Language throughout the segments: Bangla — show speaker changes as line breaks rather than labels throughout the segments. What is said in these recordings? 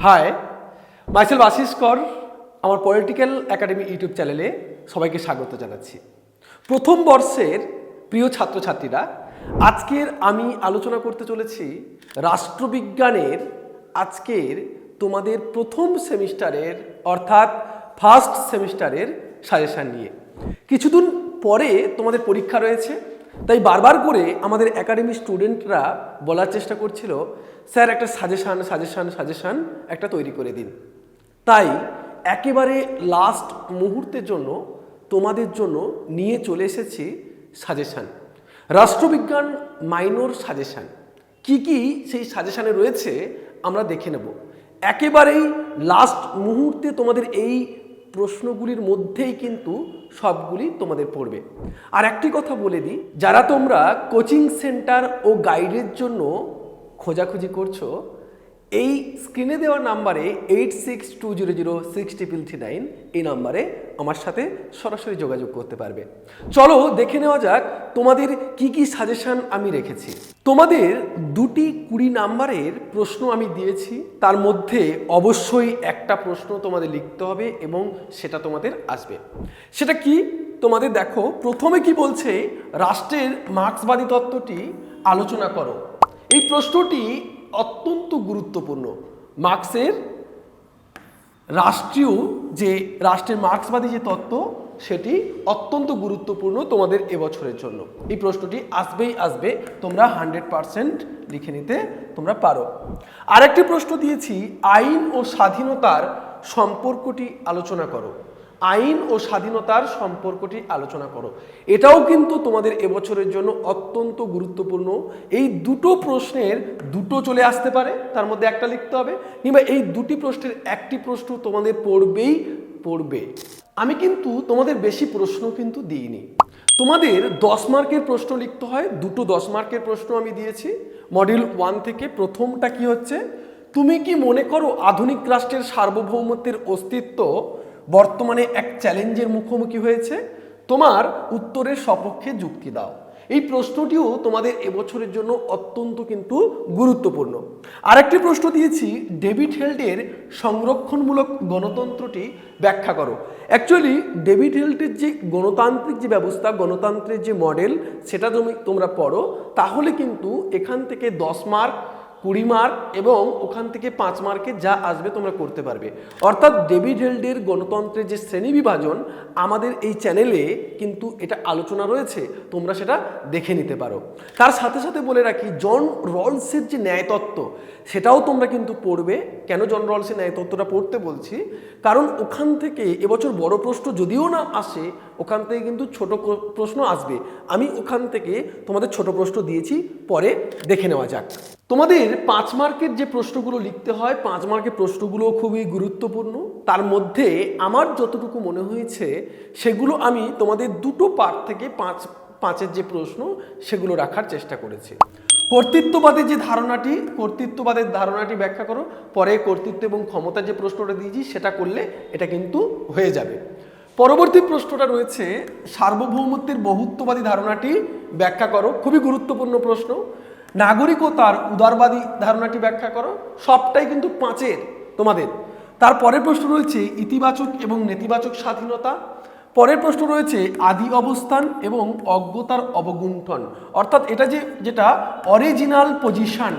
হাই মাইসেল আশিস কর আমার পলিটিক্যাল একাডেমি ইউটিউব চ্যানেলে সবাইকে স্বাগত জানাচ্ছি। প্রথম বর্ষের প্রিয় ছাত্রছাত্রীরা, আজকের আমি আলোচনা করতে চলেছি রাষ্ট্রবিজ্ঞানের আজকের তোমাদের প্রথম সেমিস্টারের, অর্থাৎ ফার্স্ট সেমিস্টারের সাজেশান নিয়ে। কিছুদিন পরে তোমাদের পরীক্ষা রয়েছে তাই বারবার করে আমাদের একাডেমি স্টুডেন্টরা বলার চেষ্টা করছিল, স্যার, একটা সাজেশান সাজেশান সাজেশান একটা তৈরি করে দিন। তাই একেবারে লাস্ট মুহূর্তের জন্য তোমাদের জন্য নিয়ে চলে এসেছি সাজেশান রাষ্ট্রবিজ্ঞান মাইনর সাজেশান কি কি সেই সাজেশানে রয়েছে আমরা দেখে নেব। একেবারেই লাস্ট মুহূর্তে তোমাদের এই প্রশ্নগুলির মধ্যেই কিন্তু সবগুলি তোমাদের পড়বে। আর একটি কথা বলে দিই, যারা তোমরা কোচিং সেন্টার ও গাইডের জন্য খোঁজাখুঁজি করছ এই স্ক্রিনে দেওয়া নাম্বারে eight six two zero zero six triple three nine এই নাম্বারে আমার সাথে সরাসরি যোগাযোগ করতে পারবে। চলো দেখে নেওয়া যাক তোমাদের কি কি সাজেশন আমি রেখেছি। তোমাদের দুটি কুড়ি নাম্বারের প্রশ্ন আমি দিয়েছি, তার মধ্যে অবশ্যই একটা প্রশ্ন তোমাদের লিখতে হবে এবং সেটা তোমাদের আসবে। সেটা কি? তোমাদের দেখো, প্রথমে কি বলছে, রাষ্ট্রের মার্ক্সবাদী তত্ত্বটি আলোচনা করো। এই প্রশ্নটি অত্যন্ত গুরুত্বপূর্ণ। মার্ক্সের রাষ্ট্রীয় যে রাষ্ট্রের মার্ক্সবাদী যে তত্ত্ব, সেটি অত্যন্ত গুরুত্বপূর্ণ তোমাদের এবছরের জন্য। এই প্রশ্নটি আসবেই আসবে, তোমরা হান্ড্রেড পারসেন্ট লিখে নিতে তোমরা পারো। আরেকটি প্রশ্ন দিয়েছি, আইন ও স্বাধীনতার সম্পর্কটি আলোচনা করো। আইন ও স্বাধীনতার সম্পর্কটি আলোচনা করো। এটাও কিন্তু তোমাদের এবছরের জন্য অত্যন্ত গুরুত্বপূর্ণ। এই দুটো প্রশ্নের দুটো চলে আসতে পারে, তার মধ্যে একটা লিখতে হবে, কিংবা এই দুটি প্রশ্নের একটি প্রশ্ন তোমাদের পড়বেই পড়বে। আমি কিন্তু তোমাদের বেশি প্রশ্ন কিন্তু দিইনি। তোমাদের দশ মার্কের প্রশ্ন লিখতে হয়, দুটো দশ মার্কের প্রশ্ন আমি দিয়েছি। মডিউল ওয়ান থেকে প্রথমটা কি হচ্ছে? তুমি কি মনে করো আধুনিক রাষ্ট্রের সার্বভৌমত্বের অস্তিত্ব বর্তমানে এক চ্যালেঞ্জের মুখোমুখি হয়েছে। তোমার উত্তরের সপক্ষে যুক্তি দাও। এই প্রশ্নটিও তোমাদের এবছরের জন্য অত্যন্ত কিন্তু গুরুত্বপূর্ণ। আরেকটি প্রশ্ন দিয়েছি, ডেভিড হেল্টের সংরক্ষণমূলক গণতন্ত্রটি ব্যাখ্যা করো। অ্যাকচুয়ালি, ডেভিড হেল্টের যে গণতান্ত্রিক যে ব্যবস্থা, গণতন্ত্রের যে মডেল, সেটা তুমি, তোমরা পড়ো, তাহলে কিন্তু এখান থেকে দশ মার্ক কুড়ি মার্ক এবং ওখান থেকে পাঁচ মার্কে যা আসবে তোমরা করতে পারবে। অর্থাৎ ডেভিড হেল্ডের গণতন্ত্রের যে শ্রেণি বিভাজন, আমাদের এই চ্যানেলে কিন্তু এটা আলোচনা রয়েছে, তোমরা সেটা দেখে নিতে পারো। তার সাথে সাথে বলে রাখি, জন রলসের যে ন্যায়তত্ত্ব, সেটাও তোমরা কিন্তু পড়বে। কেন জন রলসের ন্যায়তত্ত্বটা পড়তে বলছি? কারণ ওখান থেকে এবছর বড় প্রশ্ন যদিও না আসে, ওখান থেকে কিন্তু ছোট প্রশ্ন আসবে। আমি ওখান থেকে তোমাদের ছোট প্রশ্ন দিয়েছি, পরে দেখে নেওয়া যাক। তোমাদের পাঁচ মার্কের যে প্রশ্নগুলো লিখতে হয়, পাঁচ মার্কের প্রশ্নগুলো খুবই গুরুত্বপূর্ণ। তার মধ্যে আমার যতটুকু মনে হয়েছে, সেগুলো আমি তোমাদের দুটো পার্ট থেকে পাঁচ, পাঁচের যে প্রশ্ন, সেগুলো রাখার চেষ্টা করেছি। কর্তৃত্ববাদের যে ধারণাটি, কর্তৃত্ববাদের ধারণাটি ব্যাখ্যা করো, পরে কর্তৃত্ব এবং ক্ষমতার যে প্রশ্নটা দিয়েছি, সেটা করলে এটা কিন্তু হয়ে যাবে। পরবর্তী প্রশ্নটা রয়েছে, সার্বভৌমত্বের বহুত্ববাদী ধারণাটি ব্যাখ্যা করো, খুবই গুরুত্বপূর্ণ প্রশ্ন। নাগরিকতার উদারবাদী ধারণাটি ব্যাখ্যা করো। সবটাই কিন্তু পাঁচের তোমাদের। তারপরের প্রশ্ন রয়েছে ইতিবাচক এবং নেতিবাচক স্বাধীনতা। পরের প্রশ্ন রয়েছে আদি অবস্থান এবং অজ্ঞতার অবগুণ্ঠন। অর্থাৎ এটা যে, যেটা অরিজিনাল পজিশন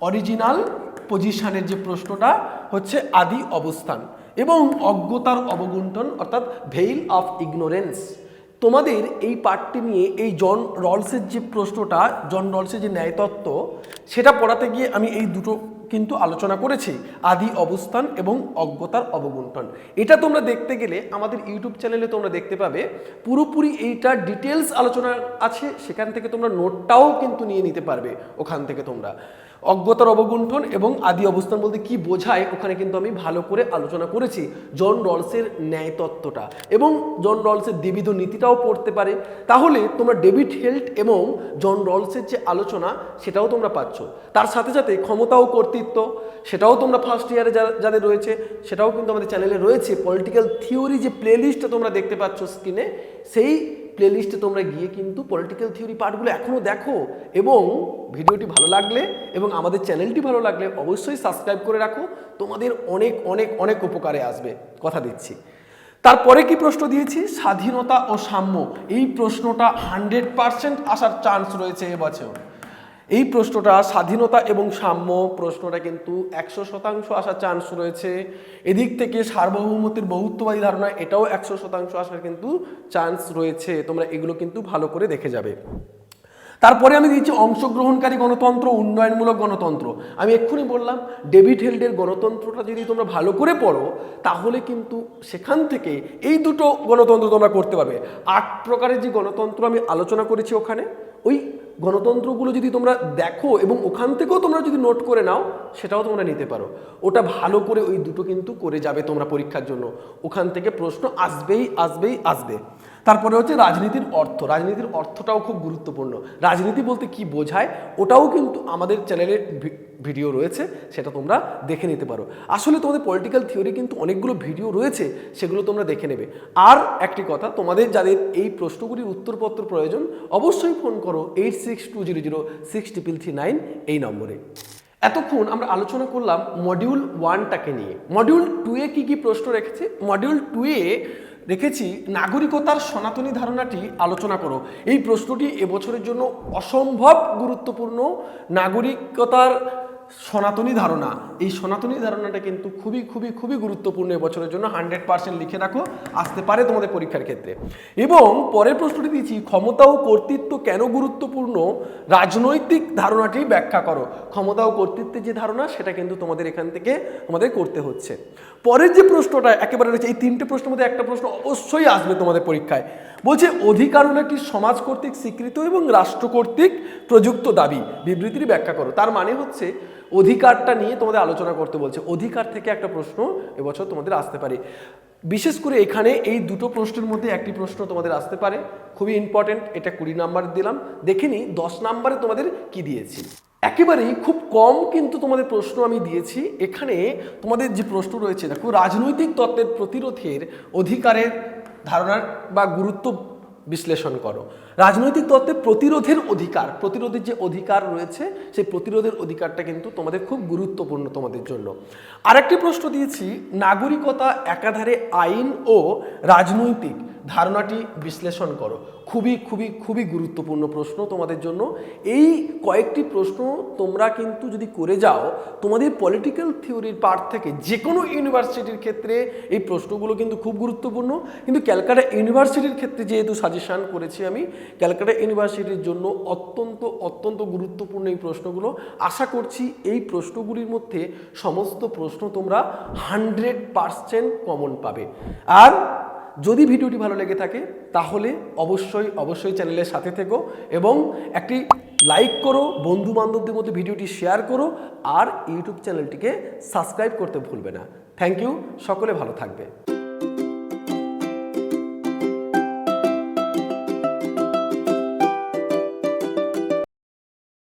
অরিজিনাল পজিশানের যে প্রশ্নটা হচ্ছে আদি অবস্থান এবং অজ্ঞতার অবগুণ্ঠন, অর্থাৎ ভেইল অফ ইগনোরেন্স তোমাদের এই পার্টটি নিয়ে এই জন রলসের যে প্রশ্নটা, জন রলসের যে ন্যায়তত্ত্ব, সেটা পড়াতে গিয়ে আমি এই দুটো কিন্তু আলোচনা করেছি, আদি অবস্থান এবং অজ্ঞতার অবগুণ্ঠন। এটা তোমরা দেখতে গেলে আমাদের ইউটিউব চ্যানেলে তোমরা দেখতে পাবে, পুরোপুরি এইটার ডিটেলস আলোচনা আছে, সেখান থেকে তোমরা নোটটাও কিন্তু নিয়ে নিতে পারবে, ওখান থেকে তোমরা। অজ্ঞতার অবগুণ্ঠন এবং আদি অবস্থান বলতে কি বোঝায়, ওখানে কিন্তু আমি ভালো করে আলোচনা করেছি। জন রলসের ন্যায় তত্ত্বটা এবং জন রলসের দ্বিবিধ নীতিটাও পড়তে পারে। তাহলে তোমরা ডেভিড হেল্ট এবং জন রলসের যে আলোচনা, সেটাও তোমরা পাচ্ছ। তার সাথে সাথে ক্ষমতা ও কর্তৃত্ব, সেটাও তোমরা ফার্স্ট ইয়ারে যাদের রয়েছে, সেটাও কিন্তু আমাদের চ্যানেলে রয়েছে। পলিটিক্যাল থিওরি যে প্লেলিস্টটা তোমরা দেখতে পাচ্ছ স্ক্রিনে সেই প্লেলিস্টে তোমরা গিয়ে কিন্তু পলিটিক্যাল থিওরি পার্টগুলো এখনও দেখো এবং ভিডিওটি ভালো লাগলে এবং আমাদের চ্যানেলটি ভালো লাগলে অবশ্যই সাবস্ক্রাইব করে রাখো। তোমাদের অনেক অনেক অনেক উপকারে আসবে, কথা দিচ্ছি। তারপরে কি প্রশ্ন দিয়েছি? স্বাধীনতা ও সাম্য। এই প্রশ্নটা হান্ড্রেড পারসেন্ট আসার চান্স রয়েছে এবছর এই প্রশ্নটা স্বাধীনতা এবং সাম্য প্রশ্নটা কিন্তু একশো শতাংশ আসার চান্স রয়েছে। এদিক থেকে সার্বভৌমত্বের বহুত্ববাদী ধারণা, এটাও একশো শতাংশ আসার কিন্তু চান্স রয়েছে। তোমরা এগুলো কিন্তু ভালো করে দেখে যাবে। তারপরে আমি দিচ্ছি অংশগ্রহণকারী গণতন্ত্র, উন্নয়নমূলক গণতন্ত্র। আমি এক্ষুনি বললাম, ডেভিড হেল্ডের গণতন্ত্রটা যদি তোমরা ভালো করে পড়ো, তাহলে কিন্তু সেখান থেকে এই দুটো গণতন্ত্র তোমরা করতে পারবে। আট প্রকারের যে গণতন্ত্র আমি আলোচনা করেছি ওখানে, ওই গণতন্ত্রগুলো যদি তোমরা দেখো এবং ওখান থেকেও তোমরা যদি নোট করে নাও, সেটাও তোমরা নিতে পারো। ওটা ভালো করে ওই দুটো কিন্তু করে যাবে তোমরা পরীক্ষার জন্য। ওখান থেকে প্রশ্ন আসবেই আসবেই, আসবে। তারপরে হচ্ছে রাজনীতির অর্থ। রাজনীতির অর্থটাও খুব গুরুত্বপূর্ণ। রাজনীতি বলতে কি বোঝায়, ওটাও কিন্তু আমাদের চ্যানেলের ভিডিও রয়েছে, সেটা তোমরা দেখে নিতে পারো। আসলে তোমাদের পলিটিক্যাল থিওরি কিন্তু অনেকগুলো ভিডিও রয়েছে, সেগুলো তোমরা দেখে নেবে। আর একটি কথা, তোমাদের যাদের এই প্রশ্নগুলির উত্তরপত্র প্রয়োজন, অবশ্যই ফোন করো eight six two zero zero six triple three nine এই নম্বরে। এতক্ষণ আমরা আলোচনা করলাম মডিউল ওয়ানটাকে নিয়ে। মডিউল টুয়ে কি কি প্রশ্ন রেখেছে? মডিউল টুয়ে রেখেছি নাগরিকতার সনাতনী ধারণাটি আলোচনা করো। এই প্রশ্নটি এবছরের জন্য অসম্ভব গুরুত্বপূর্ণ। নাগরিকতার সনাতনী ধারণা। এই সনাতনী ধারণাটা কিন্তু খুবই খুবই খুবই গুরুত্বপূর্ণ এবছরের জন্য। হান্ড্রেড পার্সেন্ট লিখে রাখো, আসতে পারে তোমাদের পরীক্ষার ক্ষেত্রে। এবং পরের প্রশ্নটি দিচ্ছি ক্ষমতা ও কর্তৃত্ব কেন গুরুত্বপূর্ণ? রাজনৈতিক ধারণাটি ব্যাখ্যা করো। ক্ষমতা ও কর্তৃত্বের যে ধারণা, সেটা কিন্তু তোমাদের এখান থেকে আমাদের করতে হচ্ছে। পরের যে প্রশ্নটা একেবারে রয়েছে, এই তিনটে প্রশ্নের মধ্যে একটা প্রশ্ন অবশ্যই আসবে তোমাদের পরীক্ষায়। বলছে, অধিকার হলো একটি সমাজ কর্তৃক স্বীকৃত এবং রাষ্ট্র কর্তৃক প্রযুক্ত দাবি। বিবৃতির ব্যাখ্যা করো। তার মানে হচ্ছে, অধিকারটা নিয়ে তোমাদের আলোচনা করতে বলছে। অধিকার থেকে একটা প্রশ্ন এবছর তোমাদের আসতে পারে। বিশেষ করে এখানে এই দুটো প্রশ্নের মধ্যে একটি প্রশ্ন তোমাদের আসতে পারে। খুবই ইম্পর্টেন্ট এটা কুড়ি নাম্বার দিলাম। দেখে নিই, দশ নাম্বারে তোমাদের কি দিয়েছি। একেবারেই খুব কম কিন্তু তোমাদের প্রশ্ন আমি দিয়েছি। এখানে তোমাদের যে প্রশ্ন রয়েছে, দেখো, রাজনৈতিক তত্ত্বের প্রতিরোধের অধিকারের ধারণার বা গুরুত্ব বিশ্লেষণ করো। রাজনৈতিক তত্ত্বে প্রতিরোধের অধিকার, প্রতিরোধের যে অধিকার রয়েছে, সেই প্রতিরোধের অধিকারটা কিন্তু তোমাদের খুব গুরুত্বপূর্ণ তোমাদের জন্য। আরেকটি প্রশ্ন দিয়েছি, নাগরিকতা একাধারে আইন ও রাজনৈতিক ধারণাটি বিশ্লেষণ করো। খুবই খুবই খুবই গুরুত্বপূর্ণ প্রশ্ন তোমাদের জন্য। এই কয়েকটি প্রশ্ন তোমরা কিন্তু যদি করে যাও, তোমাদের পলিটিক্যাল থিওরির পার্ট থেকে যে কোনো ইউনিভার্সিটির ক্ষেত্রে এই প্রশ্নগুলো কিন্তু খুব গুরুত্বপূর্ণ। কিন্তু ক্যালকাটা ইউনিভার্সিটির ক্ষেত্রে যেহেতু সাজেশন করেছি আমি ক্যালকাটা ইউনিভার্সিটির জন্য অত্যন্ত অত্যন্ত গুরুত্বপূর্ণ এই প্রশ্নগুলো। আশা করছি এই প্রশ্নগুলির মধ্যে সমস্ত প্রশ্ন তোমরা হান্ড্রেড পারসেন্ট কমন পাবে। আর যদি ভিডিওটি ভালো লেগে থাকে, তাহলে অবশ্যই অবশ্যই চ্যানেলের সাথে থেকো এবং একটি লাইক করো বন্ধু বান্ধবদের মধ্যে ভিডিওটি শেয়ার করো, আর ইউটিউব চ্যানেলটিকে সাবস্ক্রাইব করতে ভুলবে না। থ্যাংক ইউ, সকলে ভালো থাকবে।